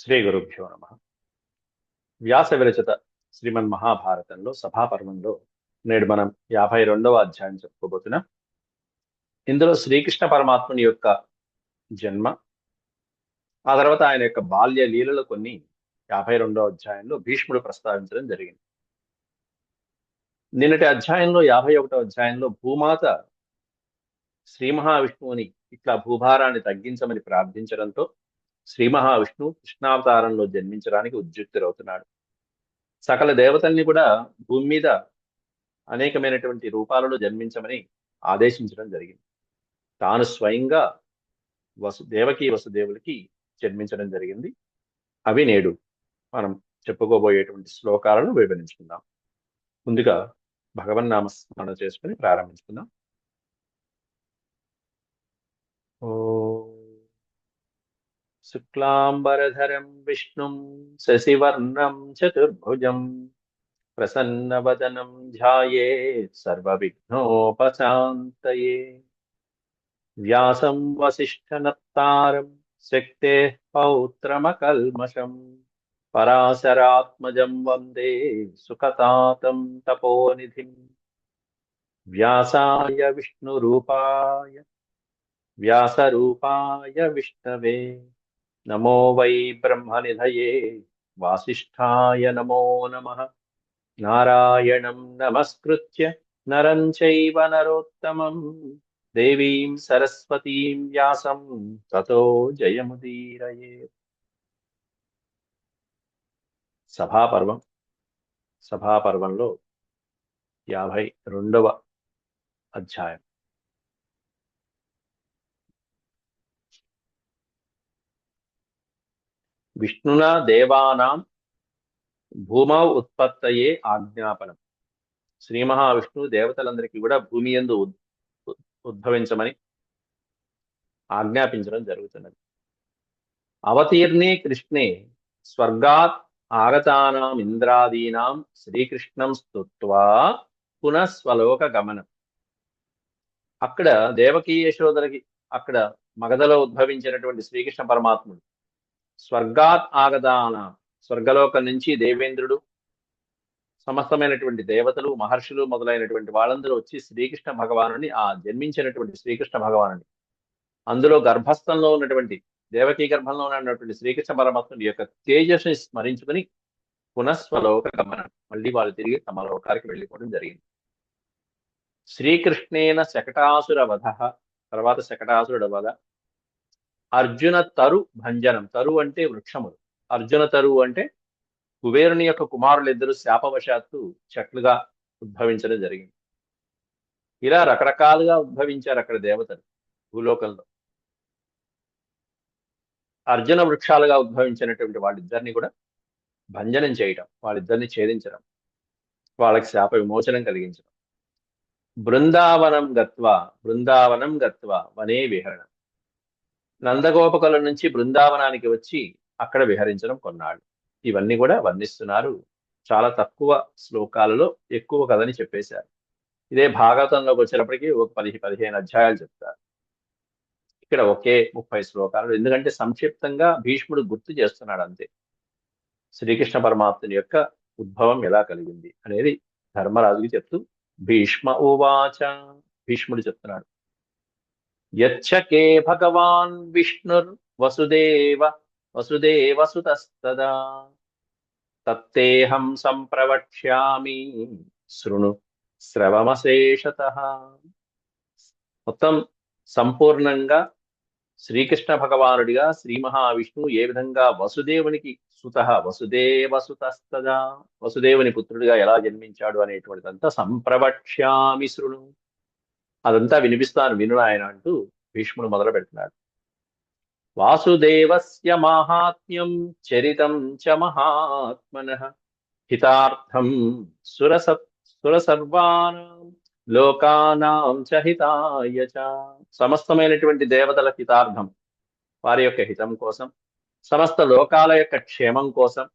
శ్రీ గురుభ్యో నమ. వ్యాస విరచిత శ్రీమన్ మహాభారతంలో సభాపర్వంలో నేడు మనం యాభై రెండవ అధ్యాయం చెప్పుకోబోతున్నాం. ఇందులో శ్రీకృష్ణ పరమాత్ముని యొక్క జన్మ ఆ తర్వాత ఆయన యొక్క బాల్య లీలలు కొన్ని యాభై రెండవ అధ్యాయంలో భీష్ముడు ప్రస్తావించడం జరిగింది. నిన్నటి అధ్యాయంలో యాభై ఒకటో అధ్యాయంలో భూమాత శ్రీ మహావిష్ణువుని ఇట్లా భూభారాన్ని తగ్గించమని ప్రార్థించడంతో శ్రీ మహావిష్ణు కృష్ణావతారంలో జన్మించడానికి ఉద్యుక్తులవుతున్నాడు సకల దేవతల్ని కూడా భూమి మీద అనేకమైనటువంటి రూపాలలో జన్మించమని ఆదేశించడం జరిగింది. తాను స్వయంగా వసు దేవకి వసుదేవులకి జన్మించడం జరిగింది. అవి నేడు మనం చెప్పుకోబోయేటువంటి శ్లోకాలను వివరించుకుందాం. ముందుగా భగవన్నామ స్మరణ చేసుకుని ప్రారంభించుకుందాం. शुक्लाम्बरधरं विष्णुं शशिवर्णं चतुर्भुजं प्रसन्नवदनं ध्यायेत् सर्वविघ्नोपशान्तये। व्यासं वसिष्ठनत्तारं शक्तेः पौत्रमकल्मषम् पराशरात्मजं वंदे सुखतातं तपोनिधिम् व्यासाय विष्णुरूपाय, व्यासरूपाय विष्णवे। నమో వై బ్రహ్మనిధయే. వాసిష్ఠాయ నమో నమ. నారాయణం నమస్కృత్య నరం చైవ నరోత్తమం. దేవీం సరస్వతీం వ్యాసం తతో జయముదీరయే. సభాపర్వం. సభాపర్వంలో యాభై రెండవ అధ్యాయం. విష్ణునా దేవానాం భూమౌ ఉత్పత్తయే ఆజ్ఞాపనం. శ్రీ మహావిష్ణువు దేవతలందరికీ కూడా భూమి ఎందు ఉద్భవించమని ఆజ్ఞాపించడం జరుగుతున్నది. అవతీర్ణే కృష్ణే స్వర్గాత్ ఆగతానాం ఇంద్రాదీనాం శ్రీకృష్ణం స్తుత్వా పునఃస్వలోక గమనం అక్కడ దేవకీ యశోదరికి అక్కడ మగధలో ఉద్భవించినటువంటి శ్రీకృష్ణ పరమాత్ముడు స్వర్గాత్ ఆగదాన స్వర్గలోకం నుంచి దేవేంద్రుడు సమస్తమైనటువంటి దేవతలు మహర్షులు మొదలైనటువంటి వాళ్ళందరూ వచ్చి శ్రీకృష్ణ భగవానుని ఆ జన్మించినటువంటి శ్రీకృష్ణ భగవానుని. అందులో గర్భస్థంలో ఉన్నటువంటి దేవకీ గర్భంలో ఉన్నటువంటి శ్రీకృష్ణ పరమాత్ముడి యొక్క తేజస్సుని స్మరించుకుని పునఃస్వలోక గమనం. మళ్ళీ వాళ్ళు తిరిగి తమ లోకానికి వెళ్ళిపోవడం జరిగింది. శ్రీకృష్ణేన శకటాసుర వధ తర్వాత శకటాసురుడు వధ అర్జున తరు భంజనం. తరు అంటే వృక్షములు. అర్జున తరు అంటే కుబేరుని యొక్క కుమారులిద్దరూ శాపవశాత్తు చెట్లుగా ఉద్భవించడం జరిగింది. ఇలా రకరకాలుగా ఉద్భవించారు అక్కడ దేవతలు భూలోకంలో. అర్జున వృక్షాలుగా ఉద్భవించినటువంటి వాళ్ళిద్దరిని కూడా భంజనం చేయటం వాళ్ళిద్దరిని ఛేదించడం వాళ్ళకి శాప విమోచనం కలిగించడం. బృందావనం గత్వ బృందావనం గత్వ వనే విహరణం. నందగోపకుల నుంచి బృందావనానికి వచ్చి అక్కడ విహరించడం కొన్నాడు ఇవన్నీ కూడా వర్ణిస్తున్నారు. చాలా తక్కువ శ్లోకాలలో ఎక్కువ కథని చెప్పేశారు. ఇదే భాగవతంలోకి వచ్చేటప్పటికి ఒక పది పదిహేను అధ్యాయాలు చెప్తారు. ఇక్కడ ఒకే ముప్పై శ్లోకాలు. ఎందుకంటే సంక్షిప్తంగా భీష్ముడు గుర్తు చేస్తున్నాడు అంతే. శ్రీకృష్ణ పరమాత్ముని యొక్క ఉద్భవం ఎలా కలిగింది అనేది ధర్మరాజుకి చెప్తూ భీష్మ ఉవాచ భీష్ముడు చెప్తున్నాడు. యచ్చకే భగవాన్ విష్ణుర్ వసుదేవ వసుదేవసుతస్తదా తత్తేహం సంప్రవక్ష్యామి శృణు శ్రవమశేషత మొత్తం సంపూర్ణంగా శ్రీకృష్ణ భగవానుడిగా శ్రీ మహావిష్ణువు ఏ విధంగా వసుదేవునికి సుత వసుదేవసుతస్తదా వసుదేవుని పుత్రుడిగా ఎలా జన్మించాడు అనేటువంటిదంతా సంప్రవక్ష్యామి శృణు. అదంతా వినిపిస్తాను విను ఆయన అంటూ భీష్ముడు మొదలు పెడుతున్నాడు. వాసుదేవస్య మాహాత్మ్యం చరితం చ మహాత్మన హితార్థం సురస సురసర్వానాం లోకానాం చ హితాయ చ. సమస్తమైనటువంటి దేవతల హితార్థం వారి యొక్క హితం కోసం సమస్త లోకాల యొక్క క్షేమం కోసం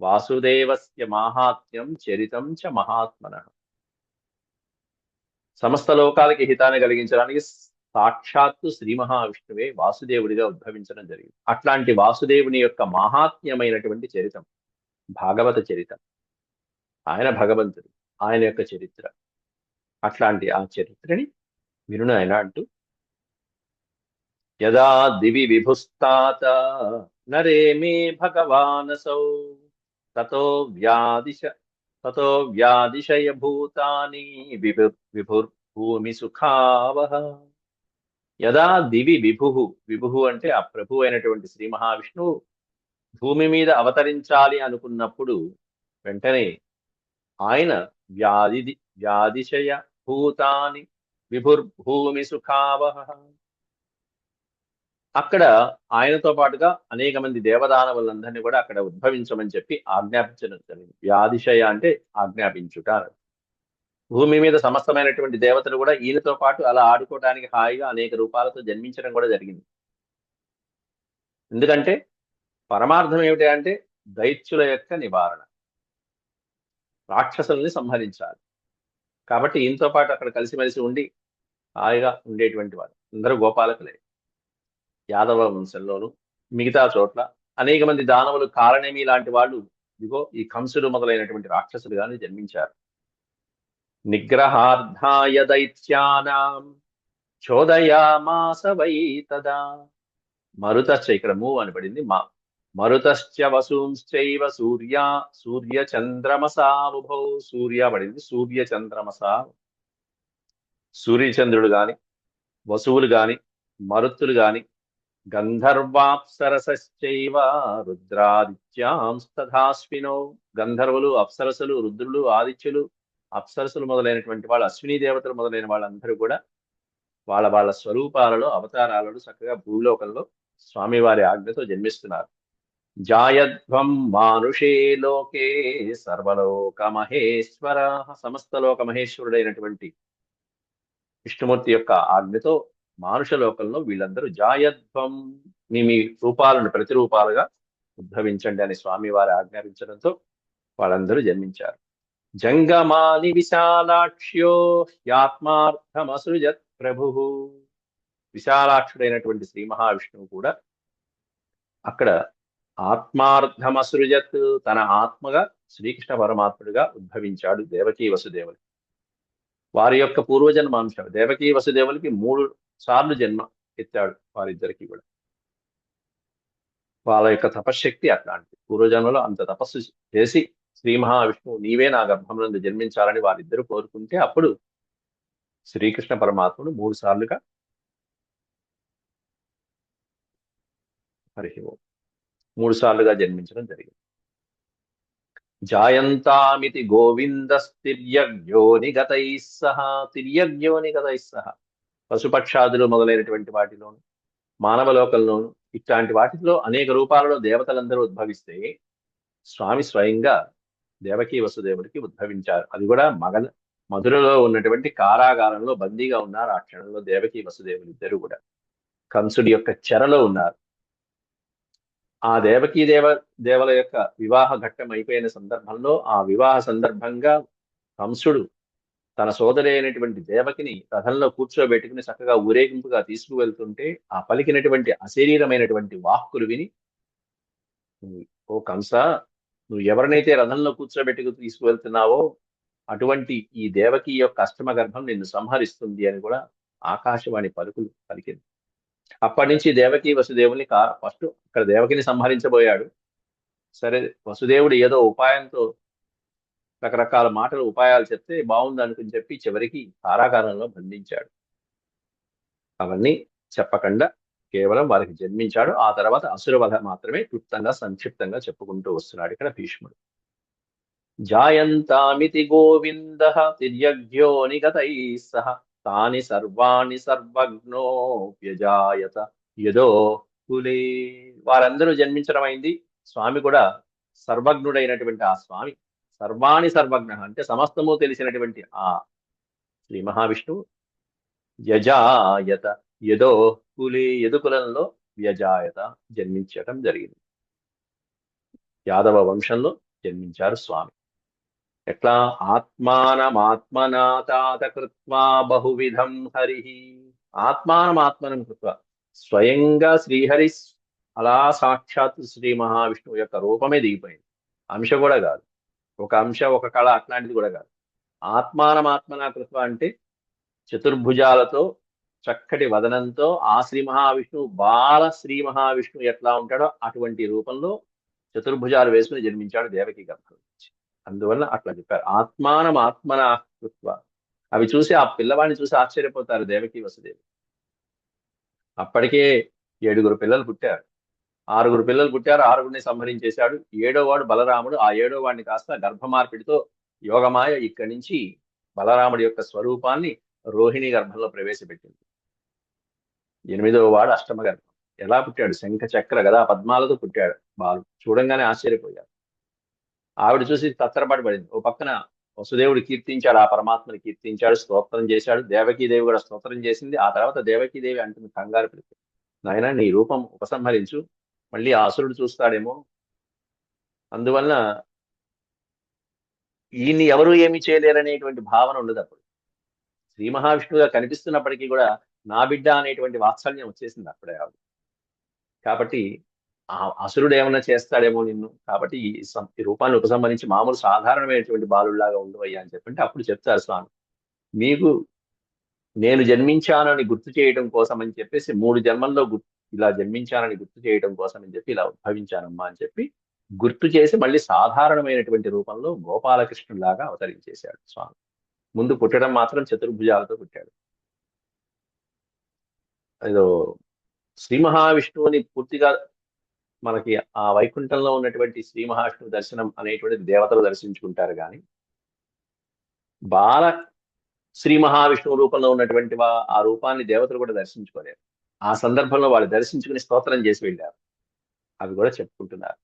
వాసుదేవస్య మాహాత్మ్యం చరితం చ మహాత్మన. సమస్త లోకాలకి హితాన్ని కలిగించడానికి సాక్షాత్తు శ్రీ మహావిష్ణువే వాసుదేవుడిగా ఉద్భవించడం జరిగింది. అట్లాంటి వాసుదేవుని యొక్క మహాత్మ్యమైనటువంటి చరితం భాగవత చరితం ఆయన భగవంతుడు ఆయన యొక్క చరిత్ర. అట్లాంటి ఆ చరిత్రని విను ఆయన అంటూ యదా దివి విభుస్తాత నరే మే భగవానసౌ తతో వ్యాదిశ తతో వ్యాదిశయభూతాని విభు విభుర్భూమి సుఖావహ యదా దివి విభు విభు అంటే ఆ ప్రభు అయినటువంటి శ్రీ మహావిష్ణువు భూమి మీద అవతరించాలి అనుకున్నప్పుడు వెంటనే ఆయన వ్యాధి వ్యాధిశయ భూతాని విభుర్భూమి సుఖావహ అక్కడ ఆయనతో పాటుగా అనేక మంది దేవదానవులందరినీ కూడా అక్కడ ఉద్భవించమని చెప్పి ఆజ్ఞాపించడం జరిగింది. వ్యాధిశయ అంటే ఆజ్ఞాపించుట భూమి మీద సమస్తమైనటువంటి దేవతలు కూడా ఈయనతో పాటు అలా ఆడుకోవడానికి హాయిగా అనేక రూపాలతో జన్మించడం కూడా జరిగింది. ఎందుకంటే పరమార్థం ఏమిటి అంటే దైత్యుల యొక్క నివారణ. రాక్షసుల్ని సంహరించాలి. కాబట్టి ఈయనతో పాటు అక్కడ కలిసిమెలిసి ఉండి హాయిగా ఉండేటువంటి వారు. అందరూ గోపాలకులే. యాదవ వంశంలోను మిగతా చోట్ల అనేక మంది దానవులు కారణేమి లాంటి వాళ్ళు ఇదిగో ఈ కంసుడు మొదలైనటువంటి రాక్షసులుగానే జన్మించారు. నిగ్రహార్థాయ దైత్యానాం చోదయామాస వై తదా మరుతశ్చ ఇక్కడ మూవ్ అని పడింది మా మరుతశ్చ వసూంశ్చైవ సూర్య సూర్య చంద్రమసావుభౌ సూర్య పడింది సూర్య చంద్రమసా సూర్యచంద్రుడు గాని వసువులు గాని మరుత్తులు గాని గంధర్వాప్సరసైవ రుద్రాదిత్యాంస్తథాశ్వినో గంధర్వులు అప్సరసులు రుద్రులు ఆదిత్యులు అప్సరసులు మొదలైనటువంటి వాళ్ళు అశ్విని దేవతలు మొదలైన వాళ్ళందరూ కూడా వాళ్ళ వాళ్ళ స్వరూపాలలో అవతారాలలో చక్కగా భూలోకంలో స్వామివారి ఆజ్ఞతో జన్మిస్తున్నారు. జాయధ్వం మానుషే లోకే సర్వలోక మహేశ్వర సమస్త లోక మహేశ్వరుడైనటువంటి విష్ణుమూర్తి యొక్క ఆజ్ఞతో మానుష లోకంలో వీళ్ళందరూ జాయధ్వం మీ మీ రూపాలను ప్రతిరూపాలుగా ఉద్భవించండి అని స్వామి వారు ఆజ్ఞాపించడంతో వాళ్ళందరూ జన్మించారు. జంగమాని విశాలాక్ష్యో హ్యాత్మార్థమసృజత్ ప్రభు. విశాలాక్షుడైనటువంటి శ్రీ మహావిష్ణువు కూడా అక్కడ ఆత్మార్థమసృజత్ తన ఆత్మగా శ్రీకృష్ణ పరమాత్ముడిగా ఉద్భవించాడు దేవకీ వసుదేవులు. వారి యొక్క పూర్వజన్మాంశం దేవకీ వసుదేవులకి మూడు సార్లు జన్మ ఎత్తాడు వారిద్దరికి కూడా. వాళ్ళ యొక్క తపశ్శక్తి అట్లాంటిది. పూర్వజన్మలో అంత తపస్సు చేసి శ్రీ మహావిష్ణువు నీవే నా గర్భంలో జన్మించాలని వారిద్దరూ కోరుకుంటే అప్పుడు శ్రీకృష్ణ పరమాత్ముడు మూడు సార్లుగా హరి మూడు సార్లుగా జన్మించడం జరిగింది. జాయంతామితి గోవిందస్తిర్యజ్ఞోనిగతై సహా తిర్యజ్ఞోనిగతై సహా పశుపక్షాదులు మొదలైనటువంటి వాటిలోను మానవ లోకంలోను ఇట్లాంటి వాటిలో అనేక రూపాలలో దేవతలందరూ ఉద్భవిస్తే స్వామి స్వయంగా దేవకీ వసుదేవుడికి ఉద్భవించారు. అది కూడా మగ మధురలో ఉన్నటువంటి కారాగారంలో బందీగా ఉన్నారు. ఆ క్షణంలో దేవకీ వసుదేవులు ఇద్దరు కూడా. కంసుడి యొక్క చెరలో ఉన్నారు. ఆ దేవకీ దేవ దేవల యొక్క వివాహ ఘట్టం అయిపోయిన సందర్భంలో ఆ వివాహ సందర్భంగా కంసుడు తన సోదరి అయినటువంటి దేవకిని రథంలో కూర్చోబెట్టుకుని చక్కగా ఊరేగింపుగా తీసుకువెళ్తుంటే ఆ పలికినటువంటి అశరీరమైనటువంటి వాహకులు విని ఓ కంస నువ్వు ఎవరినైతే రథంలో కూర్చోబెట్టుకు తీసుకువెళ్తున్నావో అటువంటి ఈ దేవకి యొక్క అష్టమ గర్భం నిన్ను సంహరిస్తుంది అని కూడా ఆకాశవాణి పలుకులు పలికింది. అప్పటి నుంచి దేవకి వసుదేవుని కా ఫస్ట్ అక్కడ దేవకిని సంహరించబోయాడు. సరే వసుదేవుడు ఏదో ఉపాయంతో రకరకాల మాటలు ఉపాయాలు చెప్తే బాగుందనుకుని చెప్పి చివరికి కారాగారంలో బంధించాడు. అవన్నీ చెప్పకుండా కేవలం వారికి జన్మించాడు. ఆ తర్వాత అసురవధ మాత్రమే క్లుప్తంగా సంక్షిప్తంగా చెప్పుకుంటూ వస్తున్నాడు ఇక్కడ భీష్ముడు. జాయంతామితి గోవింద తిర్యజ్ఞో నిగతై సహ తాని సర్వాణి సర్వజ్ఞోప్యజాయత యదో కులే. వారందరూ జన్మించడం అయింది. స్వామి కూడా సర్వజ్ఞుడైనటువంటి ఆ స్వామి సర్వాణి సర్వజ్ఞ అంటే సమస్తము తెలిసినటువంటి ఆ శ్రీ మహావిష్ణువు. యజాయత. యదో కులి యదుకులంలో వ్యజాయత జన్మించటం జరిగింది. యాదవ వంశంలో జన్మించారు స్వామి. ఎట్లా? ఆత్మానమాత్మనా తాత కృత్వా బహువిధం హరి. ఆత్మానమాత్మనం కృత్వ. స్వయంగా శ్రీహరి అలా సాక్షాత్ శ్రీ మహావిష్ణువు యొక్క రూపమే దిగిపోయింది. అంశ కూడా కాదు. ఒక అంశ ఒక కళ అట్లాంటిది కూడా కాదు. ఆత్మానం ఆత్మనా కృత్వ అంటే చతుర్భుజాలతో చక్కటి వదనంతో ఆ శ్రీ మహావిష్ణువు బాల శ్రీ మహావిష్ణువు ఎట్లా ఉంటాడో అటువంటి రూపంలో చతుర్భుజాలు వేసుకుని జన్మించాడు దేవకి గర్భం నుంచి. అందువల్ల అట్లా చెప్పారు. ఆత్మానం ఆత్మన కృత్వ అవి చూసి ఆ పిల్లవాడిని చూసి ఆశ్చర్యపోతారు దేవకి వసుదేవి అప్పటికే ఏడుగురు పిల్లలు పుట్టారు. ఆరుగురు పిల్లలు పుట్టారు ఆరుగురిని సంహరించేశాడు. ఏడో వాడు బలరాముడు ఆ ఏడో వాడిని కాస్త గర్భమార్పిడితో యోగమాయ ఇక్కడి నుంచి బలరాముడి యొక్క స్వరూపాన్ని రోహిణి గర్భంలో ప్రవేశపెట్టింది. ఎనిమిదవ వాడు అష్టమ గర్భం. ఎలా పుట్టాడు? శంఖ చక్ర గదా పద్మాలతో పుట్టాడు బాలు. చూడంగానే ఆశ్చర్యపోయాడు ఆవిడ చూసి తత్తరపాటు పడింది. ఓ పక్కన వసుదేవుడు కీర్తించాడు ఆ పరమాత్మని కీర్తించాడు స్తోత్రం చేశాడు. దేవకీదేవి కూడా స్తోత్రం చేసింది. ఆ తర్వాత దేవకీదేవి అంటుంది కంగారు పెడితే నాయన నీ రూపం ఉపసంహరించు. మళ్ళీ అసురుడు చూస్తాడేమో. అందువలన ఈయన్ని ఎవరు ఏమి చేయలేరనేటువంటి భావన ఉండదు అప్పుడు. శ్రీ మహావిష్ణువుగా కనిపిస్తున్నప్పటికీ కూడా నా బిడ్డ అనేటువంటి వాత్సల్యం వచ్చేసింది అప్పుడే ఆవిడ. కాబట్టి ఆ అసురుడు ఏమైనా చేస్తాడేమో నిన్ను. కాబట్టి ఈ సం- ఈ రూపాన్ని ఉపసంహరించి మామూలు సాధారణమైనటువంటి బాలుడిలాగా ఉండవయ్యా అని చెప్పంటే అప్పుడు చెప్తారు స్వామి. మీకు నేను జన్మించానని గుర్తు చేయడం కోసం అని చెప్పేసి మూడు జన్మల్లో గుర్తు ఇలా జన్మించానని గుర్తు చేయడం కోసం అని చెప్పి ఇలా ఉద్భవించానమ్మా అని చెప్పి గుర్తు చేసి మళ్ళీ సాధారణమైనటువంటి రూపంలో గోపాలకృష్ణులాగా అవతరించేశాడు స్వామి. ముందు పుట్టడం మాత్రం చతుర్భుజాలతో పుట్టాడు. ఏదో శ్రీ మహావిష్ణువుని పూర్తిగా మనకి ఆ వైకుంఠంలో ఉన్నటువంటి శ్రీ మహావిష్ణువు దర్శనం అనేటువంటిది దేవతలు దర్శించుకుంటారు కానీ బాల శ్రీ మహావిష్ణువు రూపంలో ఉన్నటువంటి వా- ఆ రూపాన్ని దేవతలు కూడా దర్శించుకోలేరు. ఆ సందర్భంలో వాళ్ళు దర్శించుకుని స్తోత్రం చేసి వెళ్ళారు. అవి కూడా చెప్పుకుంటున్నారు.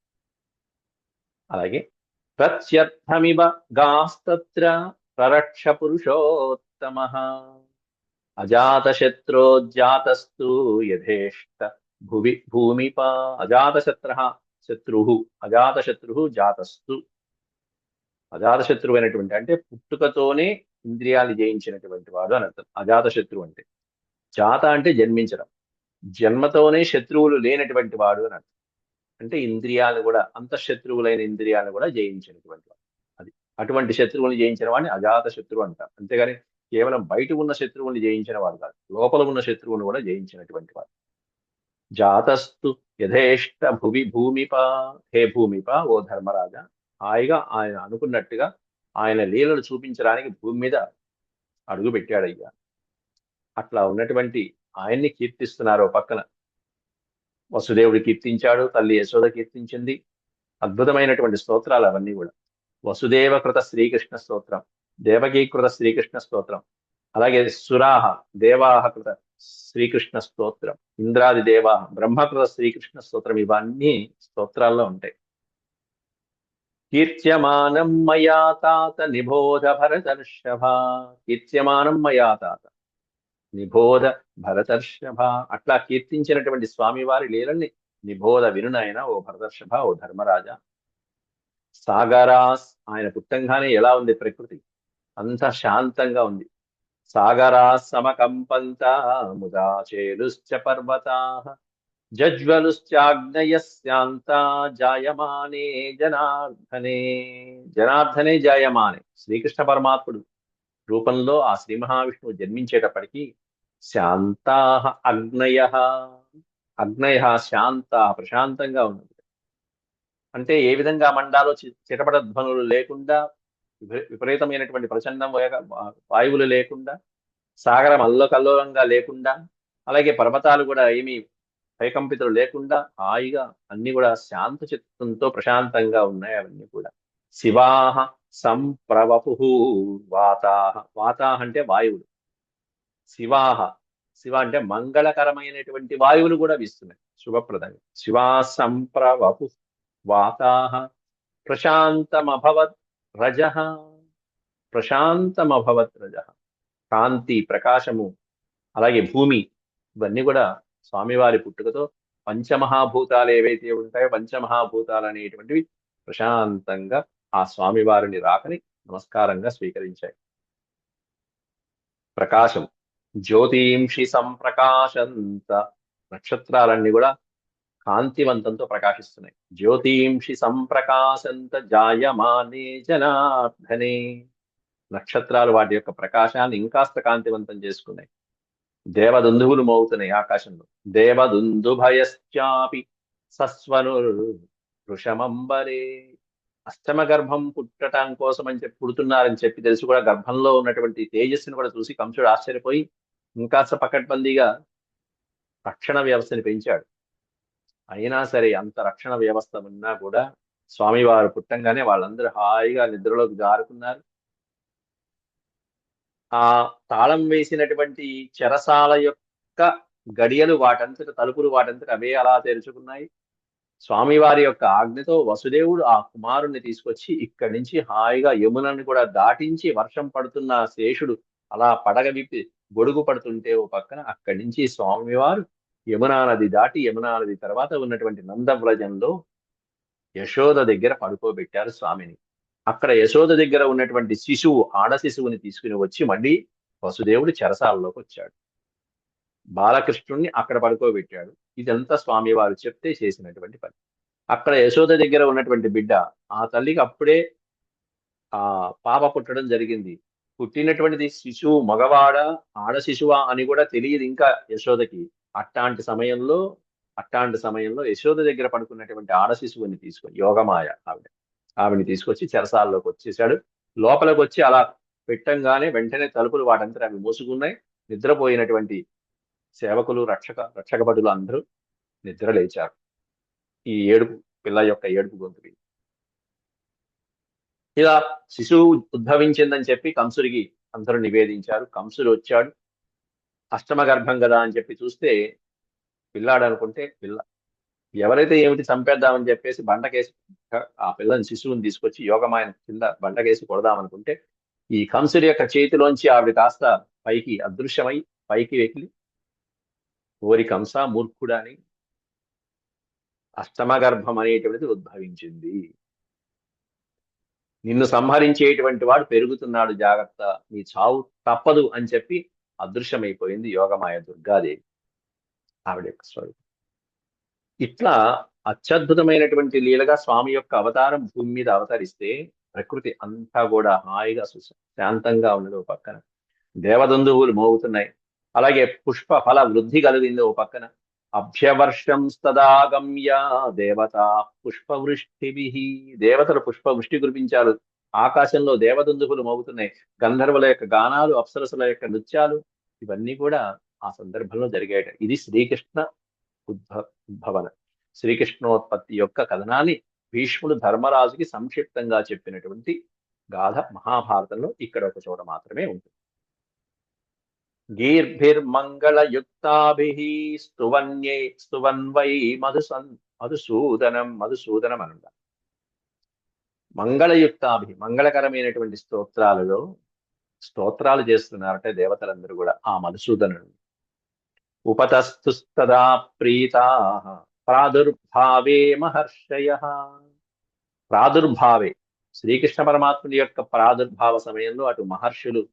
అలాగే ప్రత్యర్థమివ గాస్తత్ర ప్రరక్ష పురుషోత్తమ అజాతశత్రోజాతస్తు యథేష్ట భువి భూమిప అజాతశత్ర శత్రు అజాతశత్రు జాతస్తు. అజాతశత్రువు అయినటువంటి అంటే పుట్టుకతోనే ఇంద్రియాలు జయించినటువంటి వాడు అని అర్థం. అజాతశత్రువు అంటే జాత అంటే జన్మించడం. జన్మతోనే శత్రువులు లేనటువంటి వాడు అని అర్థం. అంటే ఇంద్రియాలు కూడా అంత శత్రువులైన ఇంద్రియాలను కూడా జయించినటువంటి వాడు. అది అటువంటి శత్రువుని జయించిన వాడిని అజాత శత్రువు అంటారు. అంతేగాని కేవలం బయట ఉన్న శత్రువుని జయించిన వాడు కాదు లోపల ఉన్న శత్రువును కూడా జయించినటువంటి వాడు. జాతస్తు యథేష్ట భువి భూమిప హే భూమిప ఓ ధర్మరాజా. హాయిగా ఆయన అనుకున్నట్టుగా ఆయన లీలలు చూపించడానికి భూమి మీద అడుగు పెట్టాడయ్యా అట్లా ఉన్నటువంటి ఆయన్ని కీర్తిస్తున్నారు ఓ పక్కన. వసుదేవుడు కీర్తించాడు తల్లి యశోద కీర్తించింది. అద్భుతమైనటువంటి స్తోత్రాలు అవన్నీ కూడా. వసుదేవ కృత శ్రీకృష్ణ స్తోత్రం దేవకీకృత శ్రీకృష్ణ స్తోత్రం అలాగే సురాహ దేవాహ కృత శ్రీకృష్ణ స్తోత్రం ఇంద్రాది దేవాహ బ్రహ్మకృత శ్రీకృష్ణ స్తోత్రం ఇవన్నీ స్తోత్రాల్లో ఉంటాయి. కీర్త్యమానం మయా తాత నిబోధ భరతర్షభ కీర్త్యమానం మయా తాత. నిబోధ భరతర్షభ. అట్లా కీర్తించినటువంటి స్వామివారి లీలల్ని నిబోధ వినునాయన ఓ భరతర్షభ ఓ ధర్మరాజా. సాగరాస్ ఆయన పుట్టంగానే ఎలా ఉంది ప్రకృతి? అంత శాంతంగా ఉంది. సాగరా సమకంపంత ముదాచేలుశ్చ పర్వతా జజ్వలుశ్చాగ్నయశాంత జాయమానే జనార్దనే. జనార్దనే జాయమానే. శ్రీకృష్ణ పరమాత్ముడు రూపంలో ఆ శ్రీ మహావిష్ణువు జన్మించేటప్పటికీ శాంతా అగ్నయ అగ్నయ శాంత ప్రశాంతంగా ఉన్నది. అంటే ఏ విధంగా మండాలో చి- చిటపట ధ్వనులు లేకుండా విపరీతమైనటువంటి ప్రచండం వాయువులు లేకుండా సాగరం అల్లకల్లోలంగా లేకుండా అలాగే పర్వతాలు కూడా ఏమీ భయకంపితులు లేకుండా హాయిగా అన్ని కూడా శాంత చిత్తంతో ప్రశాంతంగా ఉన్నాయి అవన్నీ కూడా. శివాహ సంప్రవపు వాతాహ వాతాహ అంటే వాయువులు. శివాహ శివ అంటే మంగళకరమైనటువంటి వాయువులు కూడా వీస్తున్నాయి శుభప్రదంగా. శివా సంప్రవపు వాతాహ ప్రశాంతమభవత్ రజ ప్రశాంతమభవత్ రజ. కాంతి ప్రకాశము అలాగే భూమి ఇవన్నీ కూడా స్వామివారి పుట్టుకతో పంచమహాభూతాలు ఏవైతే ఉంటాయో పంచమహాభూతాలు అనేటువంటివి ప్రశాంతంగా ఆ స్వామివారిని రాకని నమస్కారంగా స్వీకరించాయి. ప్రకాశం. జ్యోతింషి సంప్రకాశంత. నక్షత్రాలన్నీ కూడా కాంతివంతంతో ప్రకాశిస్తున్నాయి. జ్యోతింషి సంప్రకాశంత జాయమానే జనార్ధనే నక్షత్రాలు వాటి యొక్క ప్రకాశాన్ని ఇంకాస్త కాంతివంతం చేసుకున్నాయి. దేవదుందువులు మోగుతున్నాయి ఆకాశంలో. దేవదుందుభయశ్చాపి సస్వను వృషమంబరే అష్టమ గర్భం పుట్టడం కోసం అని చెప్పి పుడుతున్నారని చెప్పి తెలిసి కూడా గర్భంలో ఉన్నటువంటి తేజస్సును కూడా చూసి కంసుడు ఆశ్చర్యపోయి ఇంకాస్త పకడ్బందీగా రక్షణ వ్యవస్థని పెంచాడు. అయినా సరే అంత రక్షణ వ్యవస్థ ఉన్నా కూడా స్వామివారు పుట్టంగానే వాళ్ళందరూ హాయిగా నిద్రలోకి జారుకున్నారు. ఆ తాళం వేసినటువంటి చెరసాల యొక్క గడియలు వాటంతట తలుపులు వాటంతట అవే అలా తెరుచుకున్నాయి. స్వామివారి యొక్క ఆజ్ఞతో వసుదేవుడు ఆ కుమారుణ్ణి తీసుకొచ్చి ఇక్కడి నుంచి హాయిగా యమునని కూడా దాటించి వర్షం పడుతున్న శేషుడు అలా పడగ విప్పి గొడుగు పడుతుంటే ఓ పక్కన అక్కడి నుంచి స్వామివారు యమునా నది దాటి యమునా నది తర్వాత ఉన్నటువంటి నందవ్రజంలో యశోద దగ్గర పడుకోబెట్టారు స్వామిని. అక్కడ యశోద దగ్గర ఉన్నటువంటి శిశువు ఆడ శిశువుని తీసుకుని వచ్చి మళ్ళీ వసుదేవుడు చెరసాలలోకి వచ్చాడు. బాలకృష్ణుణ్ణి అక్కడ పడుకోబెట్టాడు. ఇదంతా స్వామి వారు చెప్తే చేసినటువంటి పని. అక్కడ యశోద దగ్గర ఉన్నటువంటి బిడ్డ ఆ తల్లికి అప్పుడే ఆ పాప పుట్టడం జరిగింది. పుట్టినటువంటిది శిశువు మగవాడ ఆడ శిశువా అని కూడా తెలియదు ఇంకా యశోదకి. అట్లాంటి సమయంలో అట్లాంటి సమయంలో యశోద దగ్గర పడుకున్నటువంటి ఆడ శిశువుని తీసుకొని యోగమాయ ఆవిడ ఆవిడని తీసుకొచ్చి చెరసాల్లోకి వచ్చేసాడు లోపలికి వచ్చి అలా పెట్టంగానే వెంటనే తలుపులు వాటంతా అవి మూసుకున్నాయి. నిద్రపోయినటువంటి సేవకులు రక్షక రక్షకబడులు అందరూ నిద్ర లేచారు. ఈ ఏడుపు పిల్ల యొక్క ఏడుపు గొంతుకి. ఇలా శిశువు ఉద్భవించిందని చెప్పి కంసుడికి అందరూ నివేదించారు. కంసుడు వచ్చాడు. అష్టమ గర్భం కదా అని చెప్పి చూస్తే పిల్లాడు అనుకుంటే పిల్ల ఎవరైతే ఏమిటి చంపేద్దామని చెప్పేసి బండకేసి ఆ పిల్లని శిశువుని తీసుకొచ్చి యోగమాయన కింద బండకేసి కొడదామనుకుంటే ఈ కంసుడి యొక్క చేతిలోంచి ఆవిడ కాస్త పైకి అదృశ్యమై పైకి వెకిలి ఓరి కంస మూర్ఖుడని. అష్టమ గర్భం అనేటువంటిది ఉద్భవించింది. నిన్ను సంహరించేటువంటి వాడు పెరుగుతున్నాడు జాగ్రత్త నీ చావు తప్పదు అని చెప్పి అదృశ్యమైపోయింది యోగమాయ దుర్గాదేవి. ఆవిడ యొక్క స్వరూపం. ఇట్లా అత్యద్భుతమైనటువంటి లీలగా స్వామి యొక్క అవతారం భూమి మీద అవతరిస్తే ప్రకృతి అంతా కూడా హాయిగా సుశాంతంగా ఉన్నది పక్కన. దేవదందువులు మోగుతున్నాయి. అలాగే పుష్ప ఫల వృద్ధి కలిగింది ఓ పక్కన. అభ్యవర్షం స్తదాగమ్య దేవత పుష్పవృష్టిభి. దేవతలు పుష్పవృష్టి కురిపించారు. ఆకాశంలో దేవదందుకులు మోగుతున్నాయి. గంధర్వుల యొక్క గానాలు అప్సరసుల యొక్క నృత్యాలు ఇవన్నీ కూడా ఆ సందర్భంలో జరిగాయట. ఇది శ్రీకృష్ణ ఉద్భ ఉద్భవన. శ్రీకృష్ణోత్పత్తి యొక్క కథనాన్ని భీష్ముడు ధర్మరాజుకి సంక్షిప్తంగా చెప్పినటువంటి గాథ మహాభారతంలో ఇక్కడ ఒక చోట మాత్రమే ఉంటుంది. గీర్భిర్మంగళయుక్తాభిః స్తువన్యే స్తువన్వై మధుసన్ మధుసూదనం మధుసూదనం అనుండ మంగళయుక్తాభి మంగళకరమైనటువంటి స్తోత్రాలలో స్తోత్రాలు చేస్తున్నారంటే దేవతలందరూ కూడా ఆ మధుసూదనుడు ఉపతస్తుస్తదా ప్రీతా ప్రాదుర్భావే మహర్షయ. ప్రాదుర్భావే శ్రీకృష్ణ పరమాత్ముని యొక్క ప్రాదుర్భావ సమయంలో అటు మహర్షులు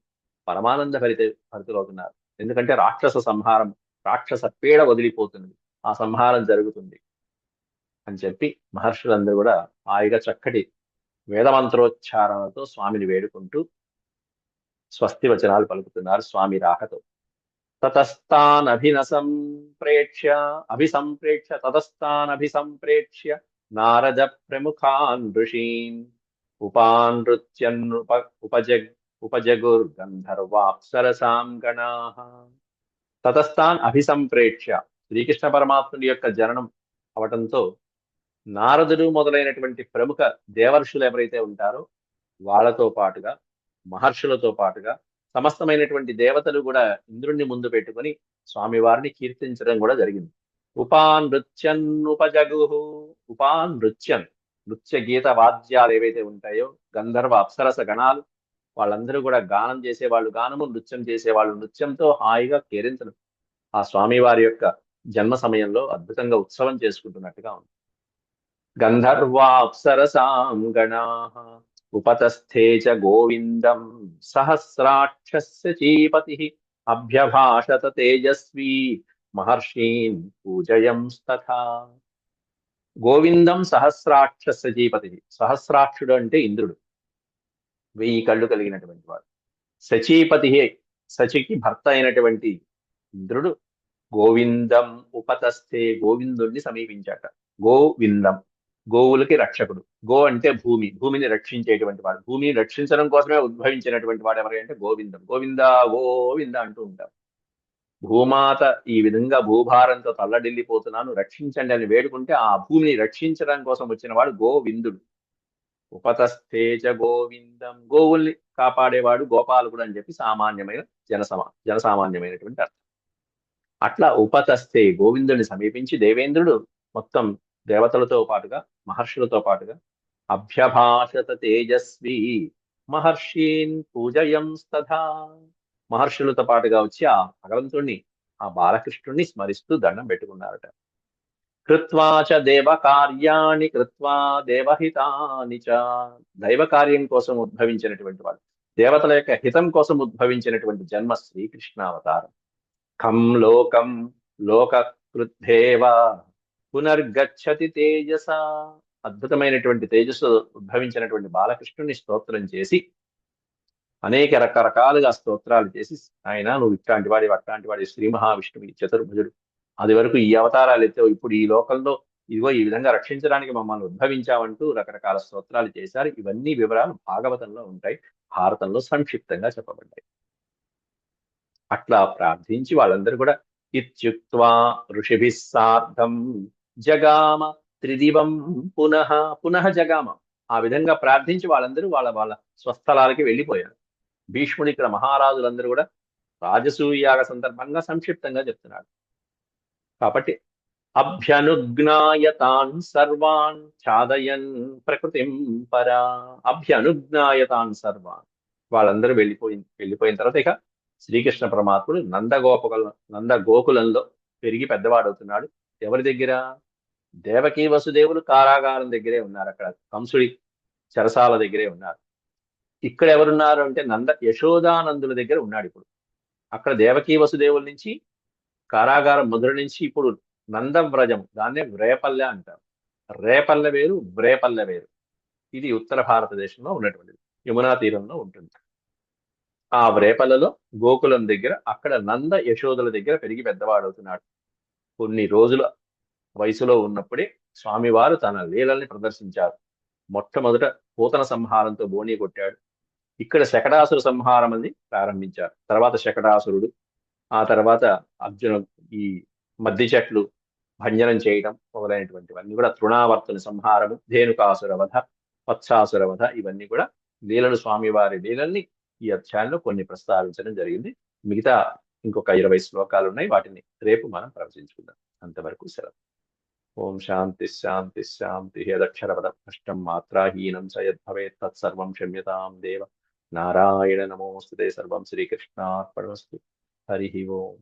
పరమానంద భరిత ఫలితులవుతున్నారు ఎందుకంటే రాక్షస సంహారం రాక్షస పీడ వదిలిపోతున్నది ఆ సంహారం జరుగుతుంది. అని చెప్పి మహర్షులందరూ కూడా హాయిగా చక్కటి వేదమంత్రోచ్చారణతో స్వామిని వేడుకుంటూ స్వస్తి వచనాలు పలుకుతున్నారు స్వామి రాకతో. తతస్థానభినసం ప్రేక్ష్య అభిసంప్రేక్ష్య తతస్థానభిసంప్రేక్ష్య నారద ప్రముఖాన్ ఋషీన్ ఉపానృత్యన్ ఉప ఉపజగ్ ఉపజగుర్గంధర్వాప్సరసాం గణా. తతస్థాన్ అభిసంప్రేక్ష శ్రీకృష్ణ పరమాత్ముడి యొక్క జననం అవటంతో నారదుడు మొదలైనటువంటి ప్రముఖ దేవర్షులు ఎవరైతే ఉంటారో వాళ్ళతో పాటుగా మహర్షులతో పాటుగా సమస్తమైనటువంటి దేవతలు కూడా ఇంద్రుణ్ణి ముందు పెట్టుకొని స్వామివారిని కీర్తించడం కూడా జరిగింది. ఉపానృత్యన్ ఉపజగు. ఉపానృత్యన్ నృత్య గీత వాద్యాలు ఏవైతే ఉంటాయో గంధర్వ అప్సరస గణాలు వాళ్ళందరూ కూడా గానం చేసేవాళ్ళు గానము నృత్యం చేసేవాళ్ళు నృత్యంతో హాయిగా కేరించడం ఆ స్వామివారి యొక్క జన్మ సమయంలో అద్భుతంగా ఉత్సవం చేసుకుంటున్నట్టుగా ఉంది. గంధర్వాప్సరసాం గణా ఉపతస్థే చ గోవిందం సహస్రాక్షస్య చీపతి అభ్యభాషత తేజస్వీ మహర్షీన్ పూజయంస్తథా గోవిందం సహస్రాక్ష సచీపతి సహస్రాక్షుడు అంటే ఇంద్రుడు. వెయ్యి కళ్ళు కలిగినటువంటి వాడు. సచీపతి సచికి భర్త అయినటువంటి ఇంద్రుడు గోవిందం ఉపతస్తే గోవిందుణ్ణి సమీపించాట. గోవిందం గోవులకి రక్షకుడు. గో అంటే భూమి భూమిని రక్షించేటువంటి వాడు. భూమిని రక్షించడం కోసమే ఉద్భవించినటువంటి వాడు ఎవరు అంటే గోవిందం. గోవింద గోవింద అంటూ ఉంటాం. భూమాత ఈ విధంగా భూభారంతో తల్లడిల్లిపోతున్నాను రక్షించండి అని వేడుకుంటే ఆ భూమిని రక్షించడం కోసం వచ్చిన వాడు గోవిందుడు. ఉపతస్థేజ గోవిందం. గోవుల్ని కాపాడేవాడు గోపాలకుడు అని చెప్పి సామాన్యమైన జనసమా జనసామాన్యమైనటువంటి అర్థం. అట్లా ఉపతస్థే గోవిందుడిని సమీపించి దేవేంద్రుడు మొత్తం దేవతలతో పాటుగా మహర్షులతో పాటుగా అభ్యభాషత తేజస్వి మహర్షీన్ పూజయంస్తథా. మహర్షులతో పాటుగా వచ్చి ఆ భగవంతుణ్ణి ఆ బాలకృష్ణుణ్ణి స్మరిస్తూ దండం పెట్టుకున్నారట. కృత్వా చ దేవ కార్యాణి కృత్వా దేవహితాని చ. దైవ కార్యం కోసం ఉద్భవించినటువంటి వాడు. దేవతల యొక్క హితం కోసం ఉద్భవించినటువంటి జన్మ శ్రీకృష్ణావతారం. కం లోకం లోక కృద్ధేవ పునర్గచ్చతి తేజస. అద్భుతమైనటువంటి తేజస్సు ఉద్భవించినటువంటి బాలకృష్ణుని స్తోత్రం చేసి అనేక రకరకాలుగా స్తోత్రాలు చేసి ఆయన నువ్వు ఇట్లాంటి వాడి అట్లాంటి వాడి శ్రీ మహావిష్ణువు చతుర్భుజుడు అది వరకు ఈ అవతారాలు ఎత్తే ఇప్పుడు ఈ లోకంలో ఇదిగో ఈ విధంగా రక్షించడానికి మమ్మల్ని ఉద్భవించామంటూ రకరకాల స్తోత్రాలు చేశారు. ఇవన్నీ వివరాలు భాగవతంలో ఉంటాయి. భారతంలో సంక్షిప్తంగా చెప్పబడ్డాయి. అట్లా ప్రార్థించి వాళ్ళందరూ కూడా ఇత్యుక్వా ఋషిభి సార్థం జగామ త్రిదివం పునః పునః జగామ. ఆ విధంగా ప్రార్థించి వాళ్ళందరూ వాళ్ళ వాళ్ళ స్వస్థలాలకి వెళ్ళిపోయారు. భీష్ముడు ఇక్కడ మహారాజులందరూ కూడా రాజసూయాగ సందర్భంగా సంక్షిప్తంగా చెప్తున్నాడు కాబట్టి అభ్యనుజ్ఞాయతాన్ సర్వాన్ ఛాదయన్ ప్రకృతి పరా. అభ్యనుజ్ఞాయతాన్ సర్వాన్. వాళ్ళందరూ వెళ్ళిపోయి వెళ్ళిపోయిన తర్వాత ఇక శ్రీకృష్ణ పరమాత్ముడు నందగోపకుల నంద గోకులంలో పెరిగి పెద్దవాడవుతున్నాడు. ఎవరి దగ్గర? దేవకీ వసుదేవులు కారాగారం దగ్గరే ఉన్నారు అక్కడ. కంసుడి చెరసాల దగ్గరే ఉన్నారు. ఇక్కడ ఎవరున్నారు అంటే నంద యశోదానందుల దగ్గర ఉన్నాడు ఇప్పుడు. అక్కడ దేవకీ వసుదేవుల నుంచి కారాగారం మధుర నుంచి ఇప్పుడు నందవ్రజం దాన్నే వ్రేపల్లె అంటారు. రేపల్లె వేరు వ్రేపల్లె వేరు. ఇది ఉత్తర భారతదేశంలో ఉన్నటువంటిది. యమునా తీరంలో ఉంటుంది. ఆ వ్రేపల్లలో గోకులం దగ్గర అక్కడ నంద యశోదల దగ్గర పెరిగి పెద్దవాడవుతున్నాడు. కొన్ని రోజుల వయసులో ఉన్నప్పుడే స్వామివారు తన లీలల్ని ప్రదర్శించారు. మొట్టమొదట పూతన సంహారంతో బోణి కొట్టాడు. ఇక్కడ శకటాసుర సంహారం అని ప్రారంభించారు. తర్వాత శకటాసురుడు ఆ తర్వాత అర్జున ఈ మద్ది చెట్లు భంజనం చేయడం మొదలైనటువంటివన్నీ కూడా తృణావర్తుని సంహారము ధేనుకాసురవధ పత్సాసురవధ ఇవన్నీ కూడా లీలలు స్వామివారి లీలల్ని ఈ అధ్యాయంలో కొన్ని ప్రస్తావించడం జరిగింది. మిగతా ఇంకొక ఇరవై శ్లోకాలు ఉన్నాయి. వాటిని రేపు మనం ప్రవచించుకుందాం. అంతవరకు సెలవు. ఓం శాంతి శాంతి శాంతి యదక్షరపద కష్టం మాత్రాహీనం చ యద్భవేత్ తత్సర్వం క్షమ్యతాం దేవ. నారాయణ నమోస్తుతే సర్వం శ్రీకృష్ణార్పణమస్తు. హరి ఓం